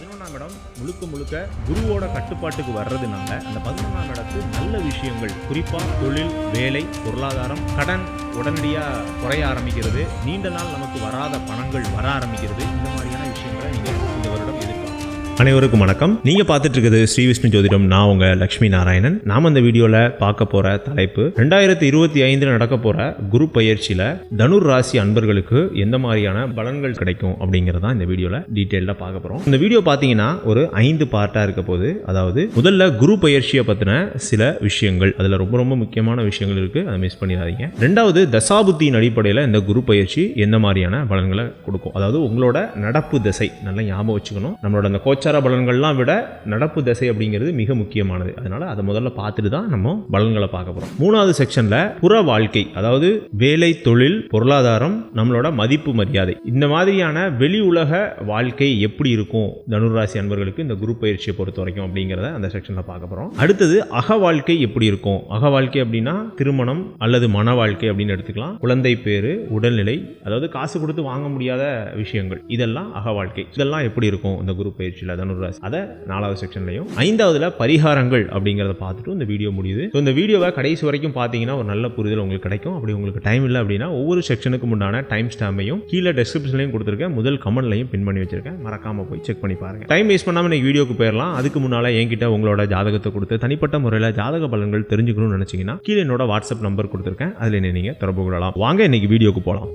பதினொன்றாம் இடம் முழுக்க முழுக்க குருவோட கட்டுப்பாட்டுக்கு வர்றதுனால அந்த பதினொன்றாம் இடத்து நல்ல விஷயங்கள் குறிப்பாக தொழில் வேலை பொருளாதாரம் கடன் உடனடியாக குறைய ஆரம்பிக்கிறது. நீண்ட நாள் நமக்கு வராத பணங்கள் வர ஆரம்பிக்கிறது. இந்த மாதிரியான விஷயங்களை நீங்கள் அனைவருக்கும் வணக்கம். நீங்க பார்த்துட்டு இருக்குது ஸ்ரீ விஷ்ணு ஜோதிடம். நான் உங்க லட்சுமி நாராயணன். நாம இந்த வீடியோல பார்க்க போற தலைப்பு ரெண்டாயிரத்தி இருபத்தி ஐந்துல நடக்க போற குரு பயிற்சியில தனுர் ராசி அன்பர்களுக்கு எந்த மாதிரியான பலன்கள் கிடைக்கும் அப்படிங்கறதா இந்த வீடியோல டீட்டெயில்டா பார்க்க போறோம். இந்த வீடியோ பாத்தீங்கன்னா ஒரு ஐந்து பார்ட்டா இருக்க போது அதாவது முதல்ல குரு பயிற்சியை பத்தின சில விஷயங்கள். அதுல ரொம்ப ரொம்ப முக்கியமான விஷயங்கள் இருக்கு. அதை மிஸ் பண்ணிடாதீங்க. ரெண்டாவது தசாபுத்தியின் அடிப்படையில் இந்த குரு பயிற்சி எந்த மாதிரியான பலன்களை கொடுக்கும்? அதாவது உங்களோட நடப்பு திசை நல்லா ஞாபகம் வச்சுக்கணும். நம்மளோட அந்த கோச்சார பலன்கள்லாம் விட நடப்பு திசை அப்படிங்கிறது மிக முக்கியமானது. அதனால அதை முதல்ல பார்த்துட்டு தான் நம்ம பலன்களை பார்க்க போறோம். மூணாவது செக்ஷன்ல புற வாழ்க்கை அதாவது வேலை தொழில் பொருளாதாரம் நம்மளோட மதிப்பு மரியாதை. இந்த மாதிரியான வெளி உலக வாழ்க்கை எப்படி இருக்கும்? தனுராசி அன்பர்களுக்கு இந்த குரு பயிற்சியை பொறுத்த வரைக்கும் அப்படிங்கிறத அந்த செக்ஷன்ல பார்க்க போறோம். அடுத்தது அக வாழ்க்கை எப்படி இருக்கும்? அக வாழ்க்கை அப்படின்னா திருமணம் அல்லது மன வாழ்க்கை அப்படின்னு எடுத்துக்கலாம். குழந்தை பேரு உடல்நிலை அதாவது காசு கொடுத்து வாங்க முடியாத விஷயங்கள். இதெல்லாம் அக வாழ்க்கை. இதெல்லாம் எப்படி இருக்கும்? இந்த குரு பயிற்சியில் தனுராசி அதை நாலாவது செக்ஷன்லையும் ஐந்தாவதுல பரிகாரங்கள் அப்படிங்கிறத பார்த்துட்டு இந்த வீடியோ முடியுது. ஸோ இந்த வீடியோவை கடைசி வரைக்கும் பார்த்தீங்கன்னா ஒரு நல்ல புரிதல் உங்களுக்கு கிடைக்கும். அப்படி உங்களுக்கு டைம் இல்லை அப்படின்னா ஒவ்வொரு செக்ஷனுக்கு முன்னான டைம் ஸ்டாம்பையும் கீழே டெஸ்கிரிப்ஷன்லையும் கொடுத்துருக்கேன். முதல் கமெண்ட்லையும் பின் பண்ணி வச்சிருக்கேன். மறக்காம போய் செக் பண்ணி பாருங்க. டைம் வேஸ்ட் பண்ணாம இன்னைக்கு வீடியோக்கு போயிடலாம் அதுக்கு முன்னால என்கிட்ட உங்களோட ஜாதகத்தை கொடுத்து தனிப்பட்ட முறையில் ஜாதக பலன்கள் தெரிஞ்சுக்கணும்னு நினைச்சீங்கன்னா கீழே என்னோட வாட்ஸ்அப் நம்பர் கொடுத்துருக்கேன். அதில் என்ன நீங்க தொடர்பு கொள்ளலாம். வாங்க இன்னைக்கு வீடியோக்கு போகலாம்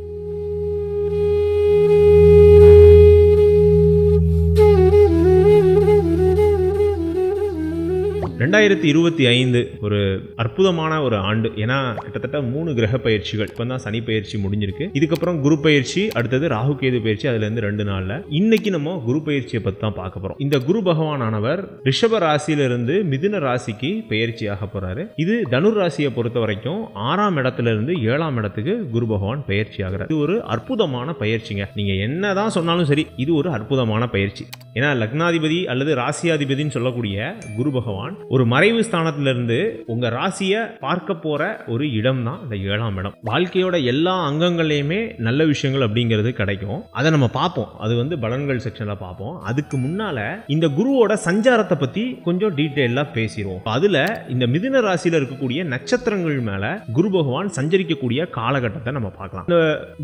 ரெண்டாயிரத்தி இருபத்தி ஐந்து ஒரு அற்புதமான ஒரு ஆண்டு. ஏன்னா கிட்டத்தட்ட மூணு கிரக பயிற்சிகள். இப்போ தான் சனி பயிற்சி முடிஞ்சிருக்கு. இதுக்கப்புறம் குரு பயிற்சி அடுத்தது ராகு கேது பயிற்சி அதுல இருந்து ரெண்டு நாள்ல. இன்னைக்கு நம்ம குரு பயிற்சியை பத்தி தான் பார்க்க போறோம். இந்த குரு பகவானானவர் ரிஷப ராசியிலிருந்து மிதுன ராசிக்கு பயிற்சியாக போறாரு. இது தனுர் ராசியை பொறுத்த வரைக்கும் ஆறாம் இடத்துல இருந்து ஏழாம் இடத்துக்கு குரு பகவான் பயிற்சி ஆகிறார் இது ஒரு அற்புதமான பயிற்சிங்க. நீங்க என்னதான் சொன்னாலும் சரி இது ஒரு அற்புதமான பயிற்சி. ஏன்னா லக்னாதிபதி அல்லது ராசியாதிபதின்னு சொல்லக்கூடிய குரு பகவான் ஒரு மறைவு ஸ்தானத்திலிருந்து உங்க ராசியை பார்க்க போற ஒரு இடம் தான் இந்த ஏழாம் இடம். வாழ்க்கையோட எல்லா அங்கங்கள்லையுமே நல்ல விஷயங்கள் அப்படிங்கிறது கிடைக்கும். அதை நம்ம பார்ப்போம். அது வந்து பலன்கள் செக்ஷன்ல பார்ப்போம். அதுக்கு முன்னால இந்த குருவோட சஞ்சாரத்தை பத்தி கொஞ்சம் டீட்டெயிலாக பேசிடுவோம். அதுல இந்த மிதுன ராசியில இருக்கக்கூடிய நட்சத்திரங்கள் மேல குரு பகவான் சஞ்சரிக்கக்கூடிய காலகட்டத்தை நம்ம பார்க்கலாம். இந்த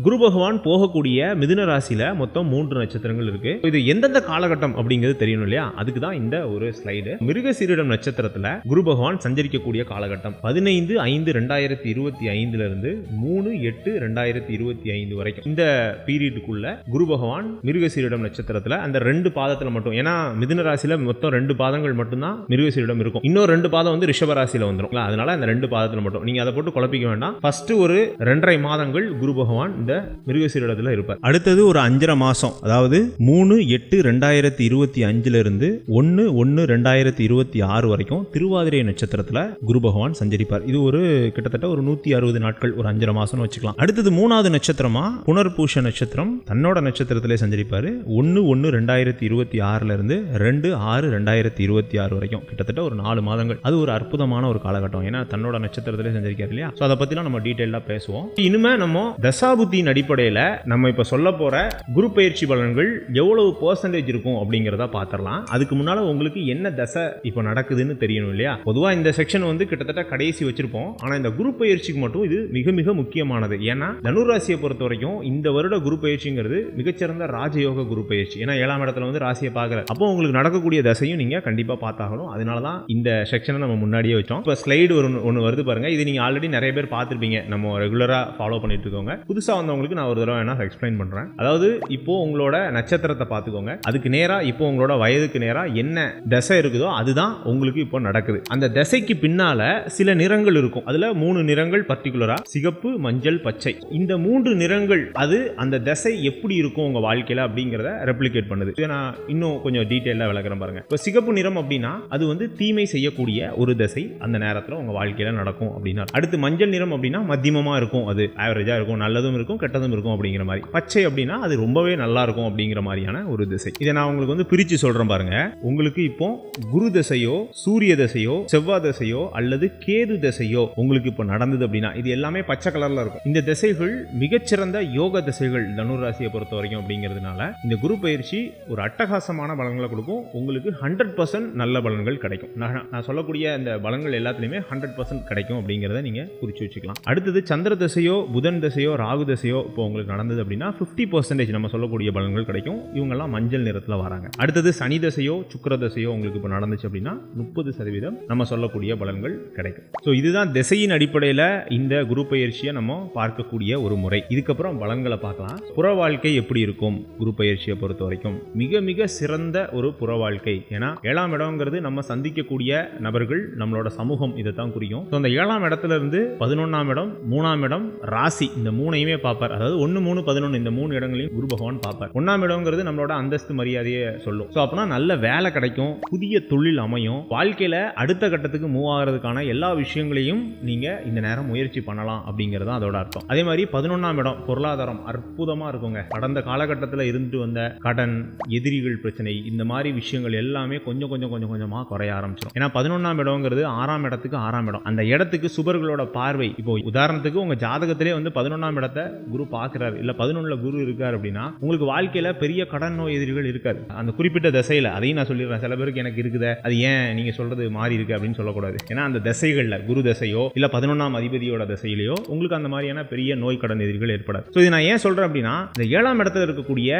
குரு பகவான் போகக்கூடிய மிதுன ராசியில மொத்தம் மூன்று நட்சத்திரங்கள் இருக்கு. இது எந்தெந்த காலகட்டம் அப்படிங்கிறது தெரியணும் இல்லையா? அதுக்கு தான் இந்த ஒரு ஸ்லைடு மிருகசீரிடம் நட்சத்திரத்துல குரு பகவான் சஞ்சரிக்கக்கூடிய காலகட்டம். பதினைந்து ஐந்து ரெண்டாயிரத்தி இருபத்தி ஐந்துல இருந்து மூணு எட்டு ரெண்டாயிரத்தி இருபத்தி ஐந்து வரைக்கும். இந்த பீரியடுக்குள்ள குரு பகவான் மிருகசீரிடம் நட்சத்திரத்துல அந்த ரெண்டு பாதத்துல மட்டும் ஏன்னா மிதுன ராசியில மொத்தம் ரெண்டு பாதங்கள் மட்டும்தான் மிருகசீரிடம் இருக்கும். இன்னொரு ரெண்டு பாதம் வந்து ரிஷப ராசியில வந்துடும் அதனால அந்த ரெண்டு பாதத்துல மட்டும். நீங்க அதை போட்டு குழப்பிக்க வேண்டாம். ஃபர்ஸ்ட் ஒரு ரெண்டரை மாதங்கள் குரு பகவான் இந்த மிருகசீரிடத்துல இருப்பார். அடுத்தது ஒரு அஞ்சரை மாசம் அதாவது மூணு எட்டு ரெண்டாயிரத்தி இருபத்தி அஞ்சுல இருந்து ஒன்னு ஒன்னு ரெண்டாயிரத்தி இருபத்தி ஆறு வரைக்கும் திருவாதிரை நட்சத்திரத்துல குரு பகவான் சஞ்சரிப்பார். இது ஒரு கிட்டத்தட்ட ஒரு நூத்தி அறுபது நாட்கள் ஒரு அஞ்சரை மாசம்னு வச்சுக்கலாம். அடுத்தது மூணாவது நட்சத்திரமா புனர்பூஷ நட்சத்திரம். தன்னோட நட்சத்திரத்திலே சஞ்சரிப்பாரு. ஒன்னு ஒன்னு ரெண்டாயிரத்தி இருபத்தி ஆறுல இருந்து ரெண்டு ஆறு ரெண்டாயிரத்தி இருபத்தி ஆறு வரைக்கும். கிட்டத்தட்ட ஒரு நாலு மாதங்கள். அது ஒரு அற்புதமான ஒரு காலகட்டம். ஏன்னா தன்னோட நட்சத்திரத்திலே சஞ்சரிக்காரு இல்லையா? ஸோ அதை பத்திலாம் நம்ம டீட்டெயிலாக பேசுவோம். இனிமே நம்ம தசாபுத்தியின் அடிப்படையில் நம்ம இப்போ சொல்ல போற குரு பயிற்சி பலன்கள் எவ்வளவு பர்சன்டேஜ் இருக்கும் அப்படிங்கிறத பார்த்துடலாம் அதுக்கு முன்னால் உங்களுக்கு என்ன தசை இப்போ நடக்குதுன்னு தெரியணும் இல்லையா? பொதுவாக இந்த செக்ஷன் வந்து கிட்டத்தட்ட கடைசி வச்சிருப்போம். ஆனால் இந்த குரு பயிற்சிக்கு மட்டும் இது மிக மிக முக்கியமானது. ஏன்னா தனுராசியை பொறுத்த வரைக்கும் இந்த வருட குரு பயிற்சிங்கிறது மிகச்சிறந்த ராஜயோக குரு பயிற்சி. ஏன்னா ஏழாம் இடத்துல வந்து ராசியை பார்க்குற அப்போ உங்களுக்கு நடக்கக்கூடிய தசையும் நீங்கள் கண்டிப்பாக பார்த்தாகணும். அதனால தான் இந்த செக்ஷனை நம்ம முன்னாடியே வச்சோம். இப்போ ஸ்லைடு ஒரு ஒன்று வருது பாருங்க. இது நீங்கள் ஆல்ரெடி நிறைய பேர் பார்த்துருப்பீங்க. நம்ம ரெகுலராக ஃபாலோ பண்ணிட்டு இருக்கோங்க புதுசாக வந்தவங்களுக்கு நான் ஒரு தடவை வேணா எக்ஸ்பிளைன் பண்ணுறேன் அதாவது இப்போ உங்களோட நட்சத்திரத்தை பார்த்துக்கோங்க. அதுக்கு நேராக இப்போ உங்களோட வயதுக்கு நேராக என்ன திசை இருக்குதோ அதுதான் உங்களுக்கு இப்போ நடக்குது. அந்த திசைக்கு பின்னால சில நிறங்கள் இருக்கும். அதுல மூணு நிறங்கள் பர்டிகுலரா சிகப்பு மஞ்சள் பச்சை. இந்த மூன்று நிறங்கள் அது அந்த திசை எப்படி இருக்கும் உங்க வாழ்க்கையில அப்படிங்கிறத ரெப்ளிகேட் பண்ணுது. இதை நான் இன்னும் கொஞ்சம் டீட்டெயிலாக விளக்குறேன் பாருங்க. இப்போ சிகப்பு நிறம் அப்படின்னா அது வந்து தீமை செய்யக்கூடிய ஒரு தசை அந்த நேரத்தில் உங்க வாழ்க்கையில நடக்கும் அப்படின்னா அடுத்து மஞ்சள் நிறம் அப்படின்னா மத்தியமமா இருக்கும் அது. ஆவரேஜா இருக்கும் நல்லதும் இருக்கும் கெட்டதும் இருக்கும் அப்படிங்கிற மாதிரி. பச்சை அப்படின்னா அது ரொம்பவே நல்லா இருக்கும் அப்படிங்கிற மாதிரியான ஒரு திசை. இதை நான் உங்களுக்கு வந்து பிரிச்சு சொல்றேன் பாருங்க. உங்களுக்கு இப்போ குரு தசையோ சூரிய தசையோ செவ்வாய் தசையோ அல்லது கேது தசையோ உங்களுக்கு இப்போ நடந்தது அப்படின்னா இது எல்லாமே பச்சை கலர்ல இருக்கும். இந்த திசைகள் மிகச்சிறந்த யோக திசைகள் தனுராசியை பொறுத்த வரைக்கும் அப்படிங்கிறதுனால இந்த குரு பயிற்சி ஒரு அட்டகாசமான பலன்களை கொடுக்கும். உங்களுக்கு ஹண்ட்ரட் பர்சன்ட் நல்ல பலன்கள் கிடைக்கும். நான் நான் சொல்லக்கூடிய இந்த பலன்கள் எல்லாத்துலேயுமே ஹண்ட்ரட் பர்சன்ட் கிடைக்கும் அப்படிங்கிறத நீங்க குறிச்சு வச்சுக்கலாம். அடுத்தது சந்திர தசையோ புதன் தசையோ ராகு தசையோ இப்போ உங்களுக்கு நடந்தது அப்படின்னா ஃபிஃப்டி பர்சன்டேஜ் நம்ம சொல்லக்கூடிய பலன்கள் கிடைக்கும். இவங்கெல்லாம் மஞ்சள் நிறத்தில் வராங்க. அடுத்தது சனி தசையோ சுக்கிர தசையோ உங்களுக்கு இப்போ நடந்துச்சு அப்படின்னா முப்பது சதவீதம் நம்ம சொல்லக்கூடிய பலன்கள் கிடைக்கும். ஸோ இதுதான் திசையின் அடிப்படையில் இந்த குரு பயிற்சியை நம்ம பார்க்கக்கூடிய ஒரு முறை. இதுக்கப்புறம் பலன்களை பார்க்கலாம். புற வாழ்க்கை எப்படி இருக்கும் குரு பயிற்சியை பொறுத்த வரைக்கும்? மிக மிக சிறந்த ஒரு புற வாழ்க்கை. ஏன்னா ஏழாம் இடம்ங்கிறது நம்ம சந்திக்கக்கூடிய நபர்கள் நம்மளோட சமூகம் இதை தான் குறிக்கும். ஸோ அந்த ஏழாம் இடத்துல இருந்து பதினொன்றாம் இடம் மூணாம் இடம் ராசி. இந்த மூணையுமே பார்ப்பார். அதாவது ஒன்று மூணு பதினொன்று இந்த மூணு இடங்களையும் குரு பகவான் பார்ப்பார். ஒன்றாம் இடம்ங்கிறது நம்மளோட அந்தஸ்து மரியாதை நிறைய சொல்லும். ஸோ அப்போனா நல்ல வேலை கிடைக்கும் புதிய தொழில் அமையும். வாழ்க்கையில் அடுத்த கட்டத்துக்கு மூவ் ஆகிறதுக்கான எல்லா விஷயங்களையும் நீங்கள் இந்த நேரம் முயற்சி பண்ணலாம் அப்படிங்கிறது தான் அதோட அர்த்தம். அதே மாதிரி பதினொன்றாம் இடம் பொருளாதாரம் அற்புதமாக இருக்குங்க. கடந்த காலகட்டத்தில் இருந்துட்டு வந்த கடன் எதிரிகள் பிரச்சனை இந்த மாதிரி விஷயங்கள் எல்லாமே கொஞ்சம் கொஞ்சம் கொஞ்சம் கொஞ்சமாக குறைய ஆரம்பிச்சிடும் ஏன்னா பதினொன்றாம் இடம்ங்கிறது ஆறாம் இடத்துக்கு ஆறாம் இடம். அந்த இடத்துக்கு சுபர்களோட பார்வை இப்போ உதாரணத்துக்கு உங்கள் ஜாதகத்திலே வந்து பதினொன்றாம் இடத்தை குரு பார்க்குறாரு. இல்லை பதினொன்றில் குரு இருக்கார் அப்படின்னா உங்களுக்கு வாழ்க்கையில் பெரிய கடன் நோய் எதிரிகள் இருக்காது. அந்த குறிப்பிட்ட திசையில் அதையும் நான் சொல்லிடுறேன். சில பேருக்கு எனக்கு இருக்குது. அது ஏன் நீங்கள் சொல்கிறது மாறி இருக்குது அப்படின்னு சொல்லக்கூடாது. ஏன்னா அந்த திசைகளில் குரு திசையோ இல்லை பதினொன்றாம் அதிபதியோட திசையிலையோ உங்களுக்கு அந்த மாதிரியான பெரிய நோய் கடன் எதிர்கள் ஏற்படாது. ஸோ இது நான் ஏன் சொல்கிறேன் அப்படின்னா இந்த ஏழாம் இடத்துல இருக்கக்கூடிய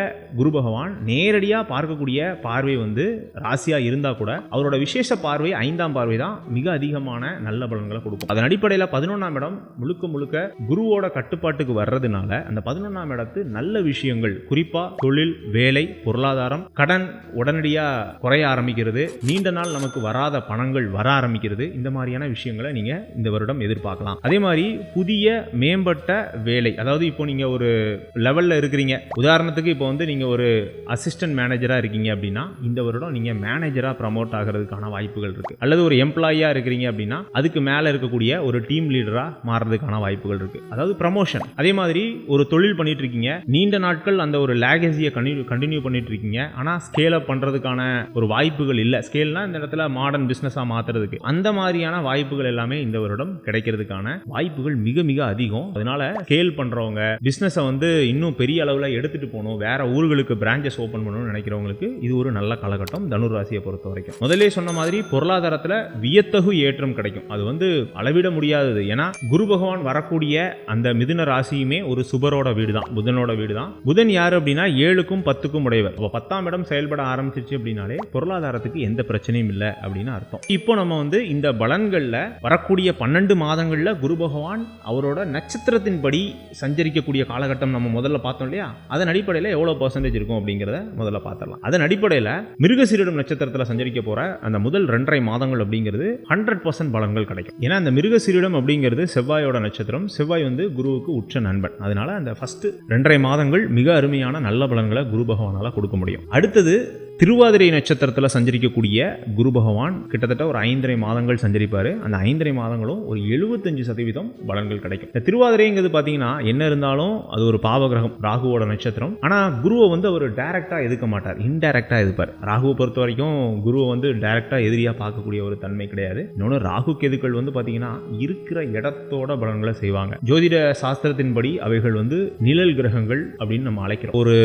குரு பகவான் நேரடியாக பார்க்கக்கூடிய பார்வை வந்து ராசியாக இருந்தால் கூட அவரோட விசேஷ பார்வை ஐந்தாம் பார்வை தான் மிக அதிகமான நல்ல பலன்களை கொடுக்கும். அதன் அடிப்படையில் பதினொன்றாம் இடம் முழுக்க முழுக்க குருவோட கட்டுப்பாட்டுக்கு வர்றதுனால அந்த பதினொன்றாம் இடத்து நல்ல விஷயங்கள் குறிப்பாக தொழில் வேலை பொருளாதாரம் கடன் உடனடியாக குறைய ஆரம்பிக்கிறது. நீண்ட நாள் நமக்கு வராத பணங்கள் வர ஆரம்பிக்கிறது. இந்த மாதிரியான விஷயங்களை நீங்கள் இந்த வருடம் எதிர்பார்க்கலாம். அதே மாதிரி புதிய மேம்பட்ட வேலை. அதாவது இப்போ நீங்கள் ஒரு லெவலில் இருக்கிறீங்க. உதாரணத்துக்கு இப்போ வந்து நீங்கள் ஒரு அசிஸ்டன்ட் மேனேஜராக இருக்கீங்க அப்படின்னா இந்த வருடம் நீங்கள் மேனேஜராக ப்ரமோட் ஆகிறதுக்கான வாய்ப்புகள் இருக்குது அல்லது ஒரு எம்ப்ளாயியாக இருக்கிறீங்க அப்படின்னா அதுக்கு மேலே இருக்கக்கூடிய ஒரு டீம் லீடராக மாறுறதுக்கான வாய்ப்புகள் இருக்குது அதாவது ப்ரமோஷன் அதே மாதிரி ஒரு தொழில் பண்ணிட்டு இருக்கீங்க. நீண்ட நாட்கள் அந்த ஒரு லேகசியை கண்டினியூ கண்டினியூ பண்ணிட்டு இருக்கீங்க. ஆனால் ஸ்கேல் அப் பண்ணுறதுக்கான ஒரு வாய்ப்புகள் இல்லை. ஸ்கேல்னால் இந்த இடத்துல மாடர்ன் பிஸ்னஸாக மாற்றுறதுக்கு அந்த மாதிரியான வாய்ப்புகள் எல்லாமே இந்த வருடம் கிடைக்கிறதுக்கான வாய்ப்புகள் மிக மிக அதிகம். அதனால ஸ்கேல் பண்ணுறவங்க பிஸ்னஸை வந்து இன்னும் பெரிய அளவில் எடுத்துகிட்டு போகணும். வேற ஊர்களுக்கு பிரான்ச்சஸ் ஓப்பன் பண்ணணும்னு நினைக்கிறவங்களுக்கு இது ஒரு நல்ல காலகட்டம். தனுர் ராசியை பொறுத்த வரைக்கும். முதலே சொன்ன மாதிரி பொருளாதாரத்தில் வியத்தகு ஏற்றம் கிடைக்கும். அது வந்து அளவிட முடியாதது. ஏன்னா குரு பகவான் வரக்கூடிய அந்த மிதுன ராசியுமே ஒரு சுபரோட வீடு தான் புதனோட வீடு தான் புதன் யார் அப்படின்னா ஏழுக்கும் பத்துக்கும் உடையவர். அப்போ பத்தாம் இடம் செயல்பட ஆரம்பிச்சிச்சு அப்படின்னாலே பொருளாதாரத்துக்கு எந்த பிரச்சனையும் இல்லை அப்படின்னு அர்த்தம். இப்போ நம்ம வந்து இந்த பலன்களில் வரக்கூடிய பன்னெண்டு மாதங்களில் குரு பகவான் அவரோட நட்சத்திரத்தின்படி சஞ்சரிக்கக்கூடிய காலகட்டம் நம்ம முதல்ல பார்த்தோம் இல்லையா? அதன் அடிப்படையில் எவ்வளோ பர்சன்டேஜ் இருக்கும் அப்படிங்கிறத முதல்ல பார்த்துடலாம். அதன் அடிப்படையில் மிருகசீரிடம் நட்சத்திரத்தில் சஞ்சரிக்க போகிற அந்த முதல் ரெண்டரை மாதங்கள் அப்படிங்கிறது ஹண்ட்ரட் பர்சன்ட் பலன்கள் கிடைக்கும். ஏன்னா அந்த மிருகசீரிடம் அப்படிங்கிறது செவ்வாயோட நட்சத்திரம். செவ்வாய் வந்து குருவுக்கு உச்ச நண்பன். அதனால அந்த ஃபஸ்ட்டு ரெண்டரை மாதங்கள் மிக அருமையான நல்ல பலன்களை குரு பகவானால் கொடுக்க முடியும். அடுத்தது திருவாதிரை நட்சத்திரத்தில் சஞ்சரிக்கக்கூடிய குரு பகவான் கிட்டத்தட்ட ஒரு ஐந்தரை மாதங்கள் சஞ்சரிப்பார். அந்த ஐந்தரை மாதங்களும் ஒரு எழுபத்தஞ்சு சதவீதம் பலன்கள் கிடைக்கும். இந்த திருவாதிரைங்கிறது பார்த்தீங்கன்னா என்ன இருந்தாலும் அது ஒரு பாவகிரகம் ராகுவோட நட்சத்திரம். ஆனால் குருவை வந்து அவர் டைரெக்டாக எதுக்க மாட்டார். இன்டைரக்டாக எதுப்பார் ராகுவை பொறுத்த வரைக்கும் குருவை வந்து டைரெக்டாக எதிரியாக பார்க்கக்கூடிய ஒரு தன்மை கிடையாது. இன்னொன்று ராகு கெதுக்கள் வந்து பார்த்தீங்கன்னா இருக்கிற இடத்தோட பலன்களை செய்வாங்க. ஜோதிட சாஸ்திரத்தின்படி அவைகள் வந்து நிழல் கிரகங்கள் அப்படின்னு நம்ம அழைக்கிறோம். ஒரு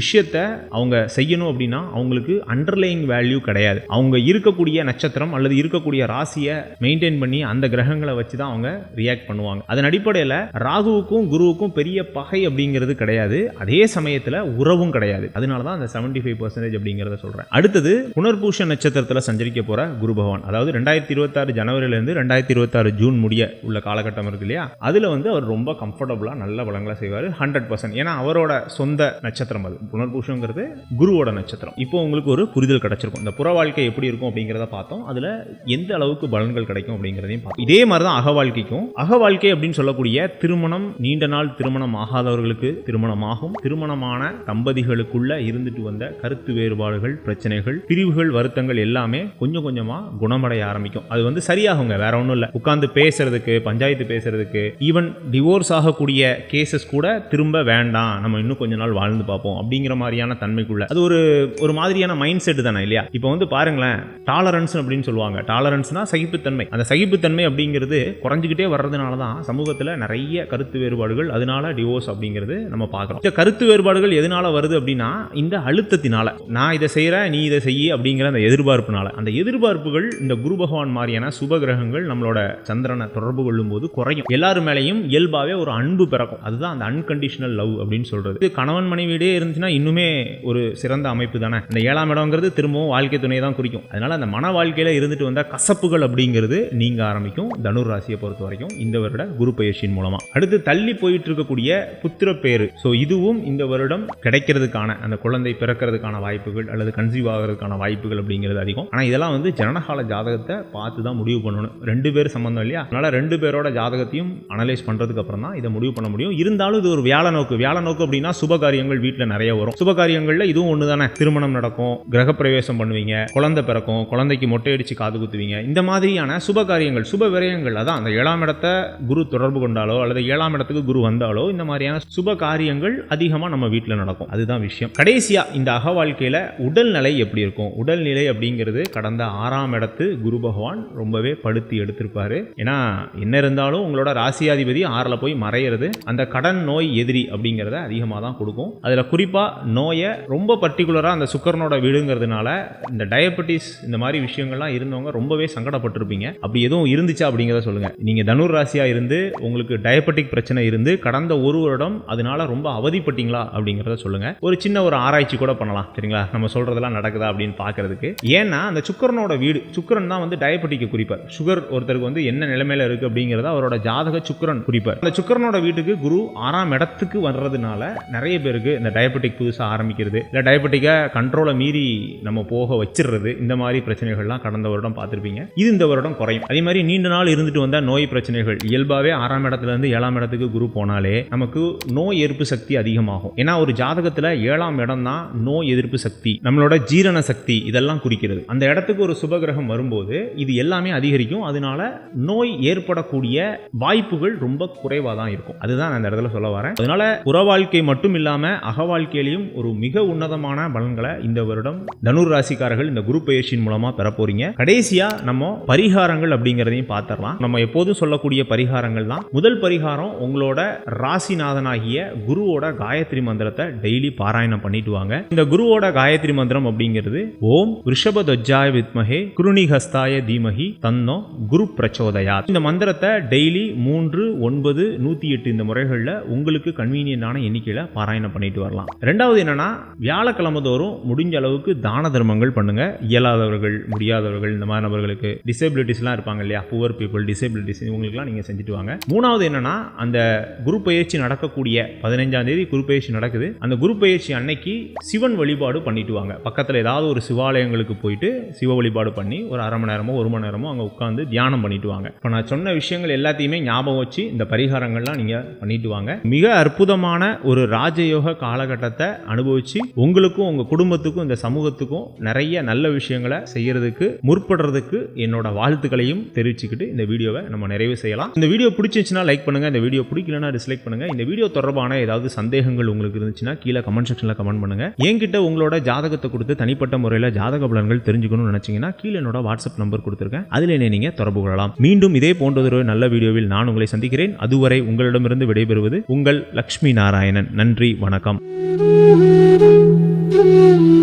விஷயத்த அவங்க செய்யணும் அப்படின்னா அவங்க அவங்களுக்கு அண்டர்லைங் வேல்யூ கிடையாது. அவங்க இருக்கக்கூடிய நட்சத்திரம் அல்லது இருக்கக்கூடிய ராசியை மெயின்டைன் பண்ணி அந்த கிரகங்களை வச்சு தான் அவங்க ரியாக்ட் பண்ணுவாங்க. அதன் அடிப்படையில் ராகுவுக்கும் குருவுக்கும் பெரிய பகை அப்படிங்கிறது கிடையாது. அதே சமயத்தில் உறவும் கிடையாது. அதனால தான் அந்த செவன்டி ஃபைவ் பர்சன்டேஜ் அப்படிங்கிறத சொல்கிறேன் அடுத்தது புனர்பூஷ நட்சத்திரத்தில் சஞ்சரிக்க போகிற குரு பகவான். அதாவது ரெண்டாயிரத்தி இருபத்தாறு ஜனவரியிலேருந்து ரெண்டாயிரத்தி இருபத்தாறு ஜூன் முடிய உள்ள காலகட்டம் இருக்கு இல்லையா? அதில் வந்து அவர் ரொம்ப கம்ஃபர்டபுளாக நல்ல வளங்களை செய்வார். ஹண்ட்ரட் பர்சன்ட் ஏன்னா அவரோட சொந்த நட்சத்திரம் அது. புனர்பூஷங்கிறது குருவோட நட்சத்திரம். இப்போ உங்களுக்கு ஒரு புரிதல் கிடைச்சிருக்கும். இந்த புற வாழ்க்கை எப்படி இருக்கும் அப்படிங்கிறத பார்த்தோம். அதில் எந்த அளவுக்கு பலன்கள் கிடைக்கும் அப்படிங்கிறதையும் பார்த்தோம். இதே மாதிரி தான் அக வாழ்க்கைக்கும். அக வாழ்க்கை அப்படின்னு சொல்லக்கூடிய திருமணம் நீண்ட நாள் திருமணம் ஆகாதவர்களுக்கு திருமணமாகும். திருமணமான தம்பதிகளுக்குள்ள இருந்துட்டு வந்த கருத்து வேறுபாடுகள் பிரச்சனைகள் பிரிவுகள் வருத்தங்கள் எல்லாமே கொஞ்சம் கொஞ்சமா குணமடைய ஆரம்பிக்கும். அது வந்து சரியாகுங்க. வேற ஒன்றும் இல்லை. உட்கார்ந்து பேசுறதுக்கு பஞ்சாயத்து பேசுறதுக்கு ஈவன் டிவோர்ஸ் ஆகக்கூடிய கேசஸ் கூட திரும்ப வேண்டாம். நம்ம இன்னும் கொஞ்ச நாள் வாழ்ந்து பார்ப்போம் அப்படிங்கிற மாதிரியான தன்மைக்குள்ள. அது ஒரு ஒரு மாதிரி மாதிரியான மைண்ட் செட் தானே இல்லையா? இப்போ வந்து பாருங்களேன் டாலரன்ஸ் அப்படின்னு சொல்லுவாங்க. டாலரன்ஸ்னா சகிப்புத்தன்மை. அந்த சகிப்புத்தன்மை அப்படிங்கிறது குறைஞ்சிக்கிட்டே வர்றதுனால தான் சமூகத்தில் நிறைய கருத்து வேறுபாடுகள் அதனால டிவோர்ஸ் அப்படிங்கிறது நம்ம பார்க்குறோம். இந்த கருத்து வேறுபாடுகள் எதனால வருது அப்படின்னா இந்த அழுத்தத்தினால. நான் இதை செய்கிறேன் நீ இதை செய்ய அப்படிங்கிற அந்த எதிர்பார்ப்புனால. அந்த எதிர்பார்ப்புகள் இந்த குரு பகவான் மாதிரியான சுப கிரகங்கள் நம்மளோட சந்திரனை தொடர்பு கொள்ளும் போது குறையும். எல்லாரும் மேலேயும் இயல்பாகவே ஒரு அன்பு பிறக்கும். அதுதான் அந்த அன்கண்டிஷனல் லவ் அப்படின்னு சொல்றது. இது கணவன் மனைவியிடையே இருந்துச்சுன்னா இன்னுமே ஒரு சிறந்த அமைப்பு தானே? ஏழாம் இடங்கிறது திரும்பவும் வாழ்க்கை துணையை தான் குறிக்கும். அதனால் அந்த மன வாழ்க்கையில் இருந்துட்டு வந்த கசப்புகள் அப்படிங்கிறது நீங்க ஆரம்பிக்கும். தனுர் ராசியை பொறுத்த வரைக்கும் இந்த வருட குரு பயிற்சியின் மூலமா. அடுத்து தள்ளி போயிட்டு இருக்கக்கூடிய புத்திர பேரு ஸோ இதுவும் இந்த வருடம் கிடைக்கிறதுக்கான அந்த குழந்தை பிறக்கிறதுக்கான வாய்ப்புகள் அல்லது கன்சீவ் ஆகிறதுக்கான வாய்ப்புகள் அப்படிங்கிறது அதிகம். ஆனால் இதெல்லாம் வந்து ஜனனகால ஜாதகத்தை பார்த்து தான் முடிவு பண்ணணும். ரெண்டு பேர் சம்பந்தம் இல்லையா? அதனால ரெண்டு பேரோட ஜாதகத்தையும் அனலைஸ் பண்ணுறதுக்கு அப்புறம் தான் இதை முடிவு பண்ண முடியும். இருந்தாலும் இது ஒரு வியாழ நோக்கு. வியாழ நோக்கு அப்படின்னா சுப காரியங்கள் வீட்டில் நிறைய வரும். சுப காரியங்களில் இதுவும் ஒன்று தானே திருமணம் நடக்கும் கிரகப்பிரவேசம் பண்ணுவீங்க குழந்தை பிறக்கும் குழந்தைக்கு மொட்டை அடிச்சு காது குத்துவீங்க. இந்த மாதிரியான சுப காரியங்கள் சுப விரயங்கள் அதான் அந்த ஏழாம் இடத்தை குரு தொடர்பு கொண்டாலோ அல்லது ஏழாம் இடத்துக்கு குரு வந்தாலோ இந்த மாதிரியான சுப காரியங்கள் அதிகமாக நம்ம வீட்டில் நடக்கும். அதுதான் விஷயம். கடைசியா இந்த அக வாழ்க்கையில் உடல்நிலை எப்படி இருக்கும்? உடல்நிலை அப்படிங்கிறது கடந்த ஆறாம் இடத்து குரு பகவான் ரொம்பவே படுத்தி எடுத்திருப்பாரு. ஏன்னா என்ன இருந்தாலும் உங்களோட ராசியாதிபதி ஆறில் போய் மறையிறது அந்த கடன் நோய் எதிரி அப்படிங்கிறத அதிகமாக தான் கொடுக்கும். அதில் குறிப்பாக நோயை ரொம்ப பர்டிகுலராக அந்த சுக்கரனோட வீடுங்கிறதுனால இந்த டயபெட்டிஸ் இந்த மாதிரி விஷயங்கள்லாம் இருந்தவங்க ரொம்பவே சங்கடப்பட்டிருப்பீங்க. அப்படி எதுவும் இருந்துச்சா அப்படிங்கிறத சொல்லுங்கள் நீங்கள் தனுர் ராசியாக இருந்து உங்களுக்கு டயபெட்டிக் பிரச்சனை இருந்து கடந்த ஒரு வருடம் அதனால ரொம்ப அவதிப்பட்டீங்களா அப்படிங்கிறத சொல்லுங்கள் ஒரு சின்ன ஒரு ஆராய்ச்சி கூட பண்ணலாம் சரிங்களா? நம்ம சொல்கிறதெல்லாம் நடக்குதா அப்படின்னு பாக்குறதுக்கு ஏன்னா அந்த சுக்கரனோட வீடு சுக்கரன் தான் வந்து டயபெட்டிக்கு குறிப்பார். சுகர் ஒருத்தருக்கு வந்து என்ன நிலைமையில இருக்கு அப்படிங்கிறத அவரோட ஜாதக சுக்கரன் குறிப்பார். அந்த சுக்கரனோட வீட்டுக்கு குரு ஆறாம் இடத்துக்கு வர்றதுனால நிறைய பேருக்கு இந்த டயபெட்டிக் புதுசாக ஆரம்பிக்கிறது. இல்லை டயபெட்டிக்கை கண்ட்ரோல் மீறி நம்ம போக வச்சிடுறது இந்த மாதிரி பிரச்சனைகள்லாம் கடந்த வருடம் பார்த்துருப்பீங்க. இது இந்த வருடம் குறையும். அதே மாதிரி நீண்ட நாள் இருந்துட்டு வந்த நோய் பிரச்சனைகள். இயல்பாகவே ஆறாம் இடத்துலேருந்து ஏழாம் இடத்துக்கு குரு போனாலே நமக்கு நோய் எதிர்ப்பு சக்தி அதிகமாகும். ஏன்னா ஒரு ஜாதகத்தில் ஏழாம் இடம் தான் நோய் எதிர்ப்பு சக்தி நம்மளோட ஜீரண சக்தி இதெல்லாம் குறிக்கிறது. அந்த இடத்துக்கு ஒரு சுபகிரகம் வரும்போது இது எல்லாமே அதிகரிக்கும். அதனால நோய் ஏற்படக்கூடிய வாய்ப்புகள் ரொம்ப குறைவாக தான் இருக்கும். அதுதான் நான் அந்த இடத்துல சொல்ல வரேன். அதனால புற வாழ்க்கை மட்டும் இல்லாம அக வாழ்க்கையிலையும் ஒரு மிக உன்னதமான பலன்களை இந்த இந்த வருடம் தனுர் ராசிக்காரர்கள் இந்த குரு பயிற்சியின் மூலமா பெற போறீங்க கடைசியா நம்ம பரிகாரங்கள் அப்படிங்கிறதையும் பார்த்துடலாம் நம்ம எப்போதும் சொல்லக்கூடிய பரிகாரங்கள் தான் முதல் பரிகாரம் உங்களோட ராசிநாதனாகிய குருவோட காயத்ரி மந்திரத்தை டெய்லி பாராயணம் பண்ணிட்டு வாங்க. இந்த குருவோட காயத்ரி மந்திரம் அப்படிங்கிறது ஓம் ரிஷபத்வஜாய வித்மஹே குருணிஹஸ்தாய தீமஹி தன்னோ குரு பிரச்சோதயா இந்த மந்திரத்தை டெய்லி மூன்று ஒன்பது நூத்தி எட்டு இந்த முறைகளில் உங்களுக்கு கன்வீனியன்டான எண்ணிக்கையில பாராயணம் பண்ணிட்டு வரலாம். ரெண்டாவது என்னன்னா வியாழக்கிழமை தோறும் முடிஞ்ச அளவுக்கு தான தர்மங்கள் பண்ணுங்க. இயலாதவர்கள் முடியாதவர்கள் இந்த மாதிரி நபர்களுக்கு டிசேபிலிட்டிஸ்லாம் இருப்பாங்க இல்லையா? புவர் பீப்புள் டிசபிலிட்டிஸ் இவங்களுக்குலாம் நீங்கள் செஞ்சுட்டு வாங்க. மூணாவது என்னன்னா அந்த குரு பயிற்சி நடக்கக்கூடிய பதினஞ்சாம் தேதி குரு பயிற்சி நடக்குது. அந்த குரு பயிற்சி அன்னைக்கு சிவன் வழிபாடு பண்ணிட்டு வாங்க. பக்கத்தில் ஏதாவது ஒரு சிவாலயங்களுக்கு போயிட்டு சிவ வழிபாடு பண்ணி ஒரு அரை மணி நேரமோ ஒரு மணி நேரமோ அங்கே உட்காந்து தியானம் பண்ணிட்டு வாங்க. இப்போ நான் சொன்ன விஷயங்கள் எல்லாத்தையுமே ஞாபகம் வச்சு இந்த பரிகாரங்கள்லாம் நீங்கள் பண்ணிட்டு வாங்க. மிக அற்புதமான ஒரு ராஜயோக காலகட்டத்தை அனுபவிச்சு உங்களுக்கும் உங்கள் குடும்பத்துக்கும் இந்த சமூகத்துக்கும் நிறைய நல்ல விஷயங்களை செய்யறதுக்கு முற்படுறதுக்கு என்னோட வாழ்த்துக்களையும் தெரிவிச்சுக்கிட்டு இந்த வீடியோவை நம்ம நிறைவு செய்யலாம். இந்த வீடியோ பிடிச்சிருச்சுன்னா லைக் பண்ணுங்க. இந்த வீடியோ பிடிக்கலன்னா டிஸ்லைக் பண்ணுங்க. இந்த வீடியோ தொடர்பான ஏதாவது சந்தேகங்கள் உங்களுக்கு இருந்துச்சுன்னா கீழே கமெண்ட் செக்ஷனில் கமெண்ட் பண்ணுங்க. என்கிட்ட உங்களோட ஜாதகத்தை கொடுத்து தனிப்பட்ட முறையில் ஜாதக பலன்கள் தெரிஞ்சுக்கணும்னு நினைச்சீங்கன்னா கீழே என்னோட வாட்ஸ்அப் நம்பர் கொடுத்துருக்கேன். அதில் என்னை நீங்க தொடர்பு கொள்ளலாம். மீண்டும் இதே போன்றதொரு நல்ல வீடியோவில் நான் உங்களை சந்திக்கிறேன். அதுவரை உங்களிடமிருந்து விடைபெறுவது உங்கள் லக்ஷ்மி நாராயணன். நன்றி. வணக்கம்.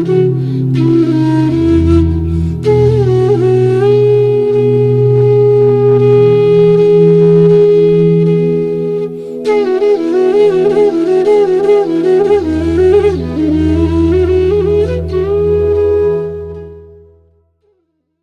Thank you.